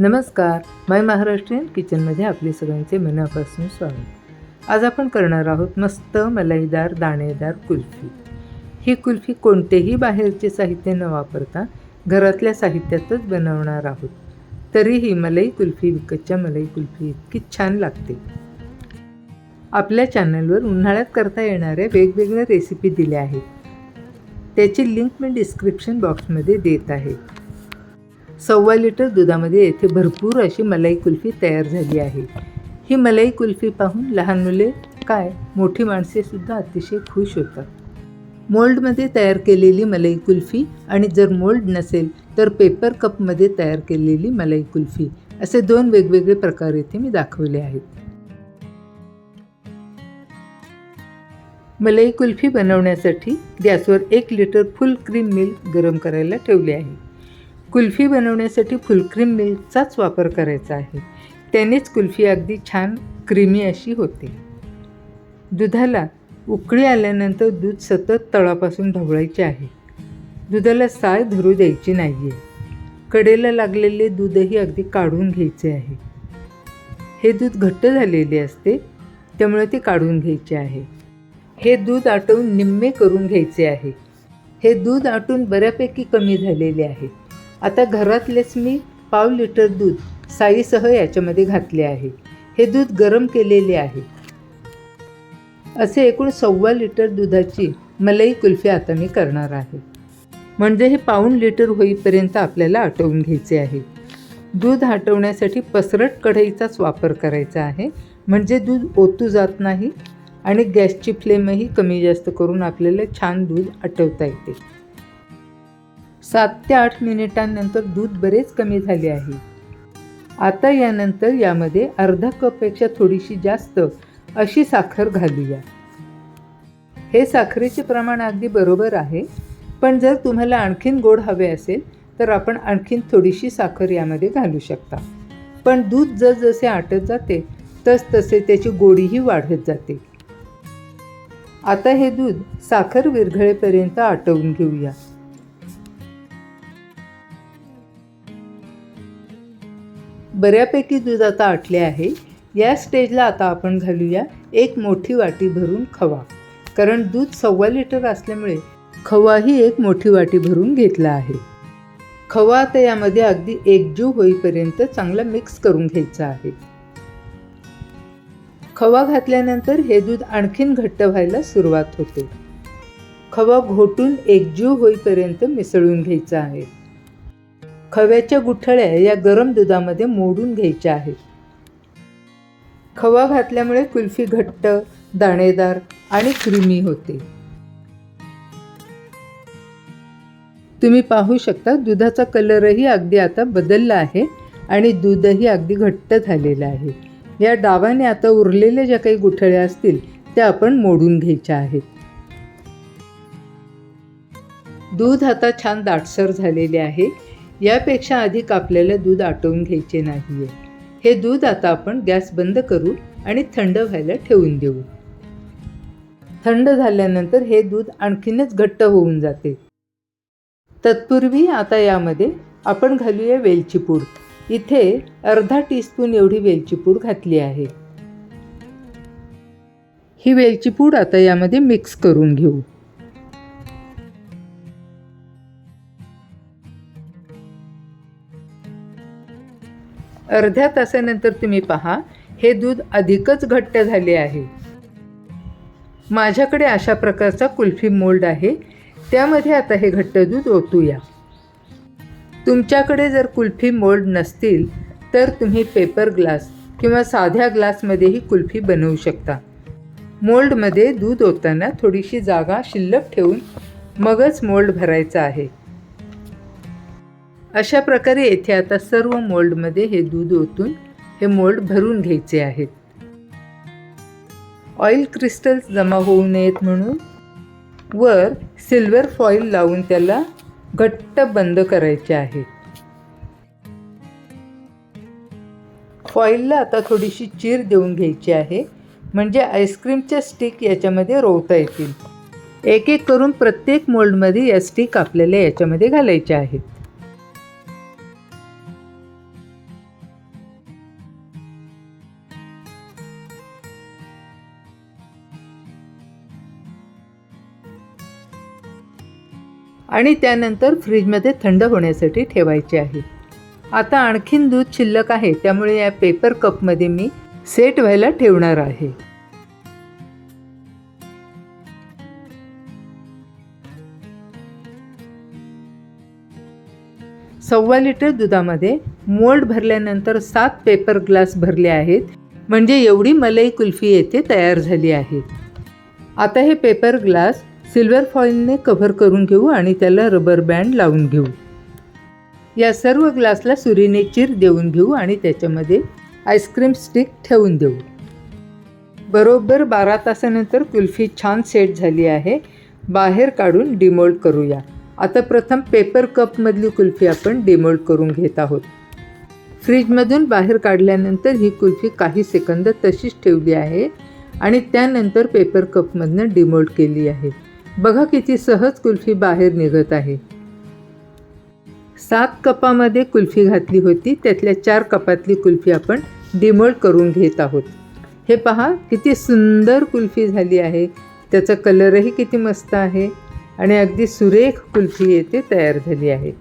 नमस्कार. माय महाराष्ट्रीयन किचनमध्ये आपले सगळ्यांचे मनापासून स्वागत. आज आपण करणार आहोत मस्त मलईदार दाणेदार कुल्फी. ही कुल्फी कोणतेही बाहेरचे साहित्य न वापरता घरातल्या साहित्यातच बनवणार आहोत. तरीही मलई कुल्फी विकतच्या मलई कुल्फी इतकी छान लागते. आपल्या चॅनलवर उन्हाळ्यात करता येणाऱ्या वेगवेगळ्या रेसिपी दिल्या आहेत. त्याची लिंक मी डिस्क्रिप्शन बॉक्समध्ये देत आहे. सव्वा लिटर दुधामध्ये येथे भरपूर अशी मलाई कुल्फी तयार झाली आहे. ही मलाई कुल्फी पाहून लहान मुले काय? मोठी माणसेसुद्धा अतिशय खुश होतात. मोल्डमध्ये तयार केलेली मलाई कुल्फी आणि जर मोल्ड नसेल तर पेपर कपमध्ये तयार केलेली मलाई कुल्फी असे दोन वेगवेगळे प्रकार येथे मी दाखवले आहेत. मलाई कुल्फी बनवण्यासाठी गॅसवर एक लिटर फुल क्रीम मिल्क गरम करायला ठेवले आहे. कुल्फी बनवण्यासाठी फुलक्रीम मिल्कचाच वापर करायचा आहे. त्यानेच कुल्फी अगदी छान क्रीमी अशी होते. दुधाला उकळी आल्यानंतर दूध सतत तळापासून ढवळायचे आहे. दुधाला साय धरू द्यायची नाही आहे कडेला लागलेले दूधही अगदी काढून घ्यायचे आहे. हे दूध घट्ट झालेले असते त्यामुळे ते काढून घ्यायचे आहे. हे दूध आटवून निम्मे करून घ्यायचे आहे. हे दूध आटून बऱ्यापैकी कमी झालेले आहे. आता घरातलेच मी पाव लिटर दूध साईसह याच्यामध्ये घातले आहे. हे दूध गरम केलेले आहे. असे एकूण सव्वा लिटर दुधाची मलाई कुल्फी आता मी करणार आहे. म्हणजे हे पाऊण लिटर होईपर्यंत आपल्याला आटवून घ्यायचे आहे. दूध हटवण्यासाठी पसरट कढईचाच वापर करायचा आहे. म्हणजे दूध ओतू जात नाही आणि गॅसची फ्लेमही कमी जास्त करून आपल्याला छान दूध आटवता येते. सात ते आठ मिनिटांनंतर दूध बरेच कमी झाले आहे. आता यानंतर यामध्ये अर्धा कपपेक्षा थोडीशी जास्त अशी साखर घालूया. हे साखरेचे प्रमाण अगदी बरोबर आहे पण जर तुम्हाला आणखीन गोड हवे असेल तर आपण आणखीन थोडीशी साखर यामध्ये घालू शकता. पण दूध जसजसे आटत जाते तस तसे त्याची गोडीही वाढत जाते. आता हे दूध साखर विरघळेपर्यंत आटवून घेऊया. बऱ्यापैकी दूध आता आटले आहे या स्टेजला आता आपण घालूया एक मोठी वाटी भरून खवा. कारण दूध सव्वा लिटर असल्यामुळे खवाही एक मोठी वाटी भरून घेतला आहे. खवा आता यामध्ये अगदी एकजीव होईपर्यंत चांगला मिक्स करून घ्यायचा आहे. खवा घातल्यानंतर हे दूध आणखीन घट्ट व्हायला सुरुवात होते. खवा घोटून एकजीव होईपर्यंत मिसळून घ्यायचा आहे. खव्याच्या गुठळ्या या गरम दुधामध्ये मोडून घ्यायच्या आहेत. खवा घातल्यामुळे कुल्फी घट्ट दाणेदार आणि क्रीमी होते. तुम्ही पाहू शकता दुधाचा कलरही अगदी आता बदलला आहे आणि दूधही अगदी घट्ट झालेलं आहे. या डावाने आता उरलेल्या ज्या काही गुठळ्या असतील त्या आपण मोडून घ्यायच्या आहेत. दूध आता छान दाटसर झालेले आहे. यापेक्षा अधिक आपल्याला दूध आटवून घ्यायचे नाही आहे हे दूध आता आपण गॅस बंद करू आणि थंड व्हायला ठेवून देऊ. थंड झाल्यानंतर हे दूध आणखीनच घट्ट होऊन जाते. तत्पूर्वी आता यामध्ये आपण घालूया वेलची पूड. इथे अर्धा टीस्पून एवढी वेलची पूड घातली आहे. ही वेलची पूड आता यामध्ये मिक्स करून घेऊ. अर्ध्या तासानंतर तुम्ही पहा हे दूध अधिकच घट्ट झाले आहे. माझ्याकडे अशा प्रकारचा कुल्फी मोल्ड आहे त्यामध्ये आता हे घट्ट दूध ओतूया. तुमच्याकडे जर कुल्फी मोल्ड नसतील तर तुम्ही पेपर ग्लास किंवा साध्या ग्लासमध्येही कुल्फी बनवू शकता. मोल्डमध्ये दूध ओतताना थोडीशी जागा शिल्लक ठेवून मगच मोल्ड भरायचा आहे. अशा प्रकारे येथे आता सर्व मोल्डमध्ये हे दूध ओतून हे मोल्ड भरून घ्यायचे आहेत. ऑइल क्रिस्टल्स जमा होऊ नयेत म्हणून वर सिल्वर फॉईल लावून त्याला घट्ट बंद करायचे आहे. फॉईलला आता थोडीशी चीर देऊन घ्यायची आहे म्हणजे आईस्क्रीमच्या स्टिक याच्यामध्ये रोवता येतील. एक एक करून प्रत्येक मोल्डमध्ये या स्टिक आपल्याला याच्यामध्ये घालायच्या आहेत. आणि त्यानंतर फ्रीजमध्ये थंड होण्यासाठी ठेवायचे आहे. आता आणखीन दूध शिल्लक आहे त्यामुळे या पेपर कपमध्ये मी सेट व्हायला ठेवणार आहे. सव्वा लिटर दुधामध्ये मोल्ड भरल्यानंतर सात पेपर ग्लास भरले आहेत म्हणजे एवढी मलई कुल्फी येथे तयार झाली आहे. आता हे पेपर ग्लास सिल्वर फॉईलने कव्हर करून घेऊ आणि त्याला रबर बँड लावून घेऊ. या सर्व ग्लासला सुरीने चिर देऊन घेऊ आणि त्याच्यामध्ये आईस्क्रीम स्टिक ठेवून देऊ. बरोबर बारा तासानंतर कुल्फी छान सेट झाली आहे. बाहेर काढून डिमोल्ड करूया. आता प्रथम पेपर कपमधली कुल्फी आपण डिमोल्ड करून घेत आहोत. फ्रीजमधून बाहेर काढल्यानंतर ही कुल्फी काही सेकंद तशीच ठेवली आहे आणि त्यानंतर पेपर कपमधनं डिमोल्ड केली आहे. बघा किती सहज कुल्फी बाहेर निघत आहे. सात कपामध्ये कुल्फी घातली होती त्यातल्या चार कपातली कुल्फी आपण डिमोल्ड करून घेत आहोत. हे पहा किती सुंदर कुल्फी झाली आहे. त्याचा कलरही किती मस्त आहे आणि अगदी सुरेख कुल्फी येथे तयार झाली आहे.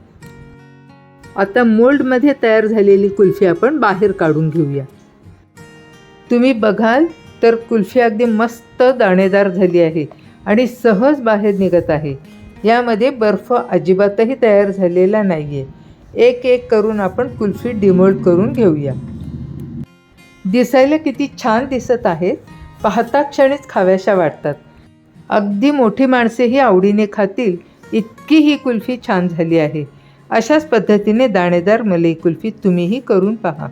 आता मोल्डमध्ये तयार झालेली कुल्फी आपण बाहेर काढून घेऊया. तुम्ही बघाल तर कुल्फी अगदी मस्त दाणेदार झाली आहे. आणि सहज बाहेर निघत आहे. यामध्ये बर्फ अजिबातही तयार झालेला नाही आहे एक एक करून आपण कुल्फी डिमोल्ड करून घेऊया. दिसायला किती छान दिसत आहेत. पाहता क्षणीच खाव्याशा वाटतात. अगदी मोठी माणसेही आवडीने खातील इतकी ही कुल्फी छान झाली आहे. अशाच पद्धतीने दाणेदार मलई कुल्फी तुम्हीही करून पहा.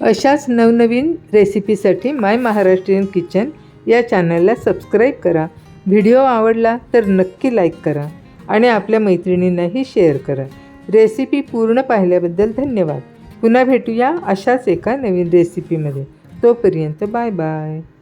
अशाच नवनवीन रेसिपीसाठी माय महाराष्ट्रीयन किचन या चॅनलला सबस्क्राईब करा. व्हिडिओ आवडला तर नक्की लाईक करा आणि आपल्या मैत्रिणींनाही शेअर करा. रेसिपी पूर्ण पाहिल्याबद्दल धन्यवाद. पुन्हा भेटूया अशाच एका नवीन रेसिपीमध्ये. तोपर्यंत बाय बाय.